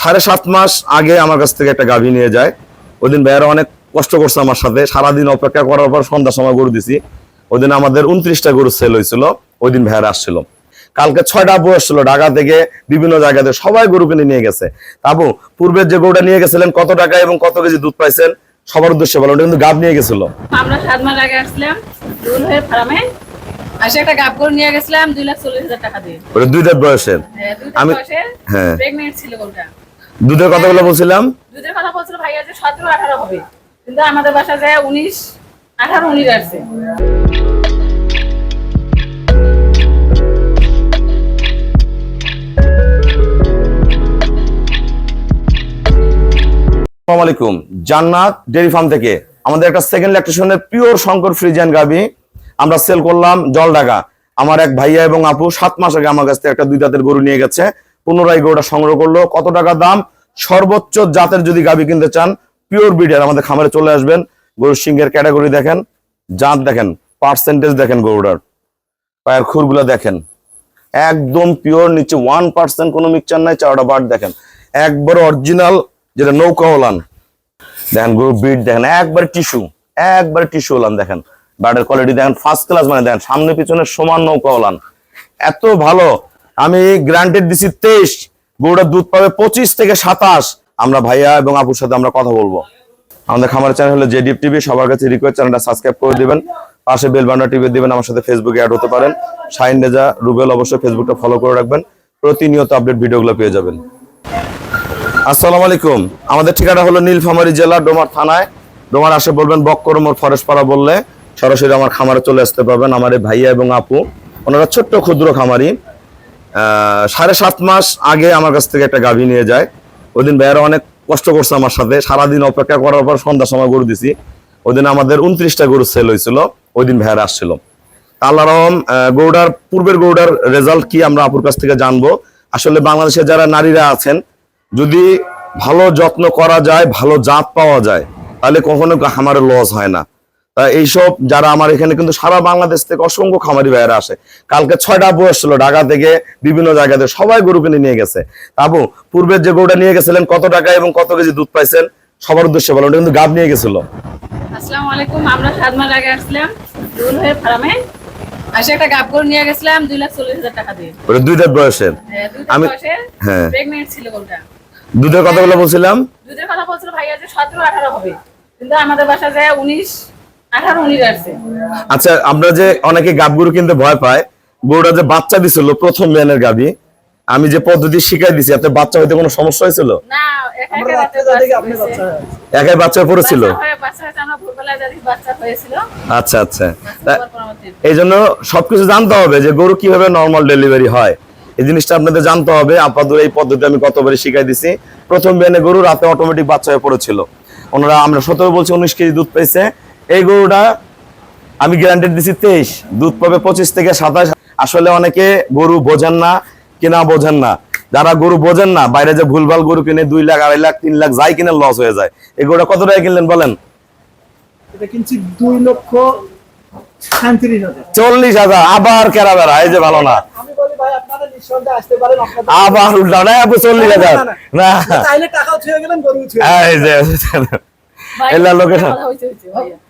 সাড়ে সাত মাস আগে আমার কাছ থেকে একটা গাভী নিয়ে যায়। ওই দিন ভাইয়ারা অনেক কষ্ট করছে আমার সাথে। সারাদিন অপেক্ষা করার পর সন্ধ্যার সময় গরু দিছি। ওই দিন আমাদের উনত্রিশটা গরু সেল হয়েছিল। ওই দিন ভাইয়ারা আসছিল। কালকে ছয়টা বউ আসছিল ঢাকা থেকে, বিভিন্ন জায়গাতে সবাই গরু কিনে নিয়ে গেছে। তাবু পূর্বের যে গরুটা নিয়ে গেছিলেন, কত টাকা এবং কত কেজি দুধ পাইছেন? সবার উদ্দেশ্যে বলো কিন্তু গাভ নিয়ে গেছিল। আমরা সাত মাস আগে আসছিলাম, দুল হয়ে ফার্মে আসে একটা গাব নিয়ে গেছিলাম দুই লাখ চল্লিশ হাজার টাকা দিয়ে। ওটা দুই দাঁত বয়সের হ্যাঁ, আমি- হ্যাঁ। প্রেগনেন্ট ছিল গরুটা। দুধের বলছিলাম? দুধের কথা বলছিল ভাইয়া যে সতেরো আঠারো হবে। কিন্তু আমাদের বাসা যায় উনিশ আঠারো উনিশ আসছে। আসসালামু আলাইকুম। জান্নাত ডেরি ফার্ম থেকে আমাদের একটা সেকেন্ড ল্যাকটেশনের পিওর শঙ্কর ফ্রিজ ফ্রিজিয়ান গাবি। আমরা সেল করলাম জলডাকা আমার এক ভাইয়া এবং আপু সাত মাস আগে আমার কাছ থেকে একটা দুই দাঁতের গরু নিয়ে গেছে। পুনরায় গরুটা সংগ্রহ করল। কত টাকা দাম? সর্বোচ্চ জাতের যদি গাবি কিনতে চান পিওর ব্রিডের আমাদের খামারে চলে আসবেন। গরুর সিংহের ক্যাটাগরি দেখেন, জাত দেখেন পার্সেন্টেজ দেখেন গরুটার। পায়ের খুরগুলো দেখেন। একদম পিওর নিচে ওয়ান পার্সেন্ট কোনো মিক্সচার নাই, চারটা বার দেখেন। একবার অরিজিনাল যেটা নৌকা ওলান দেখেন গরু বিট দেখেন, একবারে টিস্যু একবারে টিস্যু ওলান দেখেন। বার্ডের কোয়ালিটি দেখেন ফার্স্ট ক্লাস মানে দেখেন, সামনে পিছনে সমান নৌকা ওলান। এত ভালো, আমি গ্রান্টেড দিছি তেইশ গরুটার দুধ পাবে পঁচিশ থেকে সাতাশ। আমরা ভাইয়া এবং আপুর সাথে আমরা কথা বলব। আমাদের খামার চ্যানেল হলো জেডিএফ টিভি সবার কাছে রিকোয়েস্ট চ্যানেলটা সাবস্ক্রাইব করে দিবেন। পাশে বেল টিভি দিবেন, আমার সাথে ফেসবুকে অ্যাড হতে পারেন। শাইন রেজা, রুবেল অবশ্যই ফেসবুকটা ফলো করে রাখবেন। প্রতিনিয়ত আপডেট ভিডিওগুলো পেয়ে যাবেন। আসসালামু আলাইকুম। আমাদের ঠিকানা হলো নীলফামারী জেলা, ডোমার থানায়। ডোমার আসে বলবেন বক্করমোর পাড়া বললে। সরাসরি আমার খামারে চলে আসতে পারবেন আমার এই ভাইয়া এবং আপু। ওনারা ছোট্ট ক্ষুদ্র খামারি। সাড়ে সাত মাস আগে আমার কাছ থেকে একটা গাভী নিয়ে যায়। ওই দিন ভাইয়ারা অনেক কষ্ট করছে আমার সাথে। সারাদিন অপেক্ষা করার পর সন্ধ্যার সময় গরু দিছি। ওই দিন আমাদের উনত্রিশটা গরু সেল হয়েছিল। ওই দিন ভাইয়ারা আসছিল। আল্লাহ রহম গরুটার পূর্বের গৌডার রেজাল্ট কি আমরা আপুর কাছ থেকে জানব। আসলে বাংলাদেশে যারা নারীরা আছেন, যদি ভালো যত্ন করা যায়, ভালো জাত পাওয়া যায়, তাহলে কখনো খামারে লস হয় না। এইসব যারা আমার এখানে কিন্তু সারা বাংলাদেশ থেকে অসংখ্য খামারি ভাইয়েরা আসে। কালকে ছয়টা বয়স ছিল ঢাকা থেকে বিভিন্ন জায়গাতে সবাই গরু কিনে নিয়ে গেছে। তাবু পূর্বের যে গরুটা নিয়ে গেছিলেন কত টাকা এবং কত কেজি দুধ পাইছেন সবার উদ্দেশ্যে বলেন ওটা কিন্তু গাব নিয়ে গেছিল। আসসালামু আলাইকুম আমরা সাত আগে আসছিলাম দুল হয়ে ফার্মে। আসে একটা গাব করে নিয়ে গেছিলাম দুই লাখ চল্লিশ হাজার টাকা দিয়ে। ওটা দুই বয়সের। হ্যাঁ, আমি- হ্যাঁ। প্রেগনেন্ট ছিল গরুটা। দুধের বলছিলাম? দুধের কথা বলছিল ভাইয়া যে সতেরো আঠারো হবে। কিন্তু আমাদের বাসা যায় উনিশ আচ্ছা আমরা যে অনেকে গাব গরু কিনতে ভয় পায় গরুটা যে বাচ্চা দিছিল প্রথম মেয়ানের গাবি আমি যে পদ্ধতি শিখাই দিছি আপনার বাচ্চা হইতে কোনো সমস্যা হয়েছিল? একাই বাচ্চা পড়েছিল। আচ্ছা আচ্ছা। এই জন্য সবকিছু জানতে হবে যে গরু কীভাবে নর্মাল ডেলিভারি হয়। এই জিনিসটা আপনাদের জানতে হবে আপাতত এই পদ্ধতি আমি কতবারই শিখাই দিছি। প্রথম বেনে গরু রাতে অটোমেটিক বাচ্চা হয়ে পড়েছিল। ওনারা আমরা সতেরো বলছি উনিশ কেজি দুধ পেয়েছে এই গরুটা আমি গ্যারান্টেড দিছি তেইশ দুধ পাবে পঁচিশ থেকে সাতাশ আসলে অনেকে গরু বোঝেন না কিনা বোঝেন না যারা গরু বোঝেন না বাইরে যে ভুলভাল গরু কিনে দুই লাখ আড়াই লাখ তিন লাখ যাই কিনে লস হয়ে যায় এই গরুটা কত টাকা কিনলেন বলেন এটা কিনছি দুই লক্ষ চল্লিশ হাজার আবার কেরা বেড়া এই যে ভালো না আবার উল্টা চল্লিশ হাজার না, এলা লোকেশন।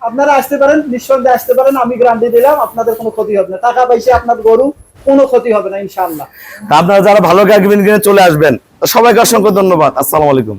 আপনারা আসতে পারেন নিঃসন্দেহে আসতে পারেন আমি গ্যারান্টি দিলাম আপনাদের কোনো ক্ষতি হবে না। টাকা পয়সা আপনার গরু কোনো ক্ষতি হবে না ইনশাআল্লাহ। আপনারা যারা ভালো গাড়ি কিনে চলে আসবেন সবাইকে অসংখ্য ধন্যবাদ। আসসালামু আলাইকুম।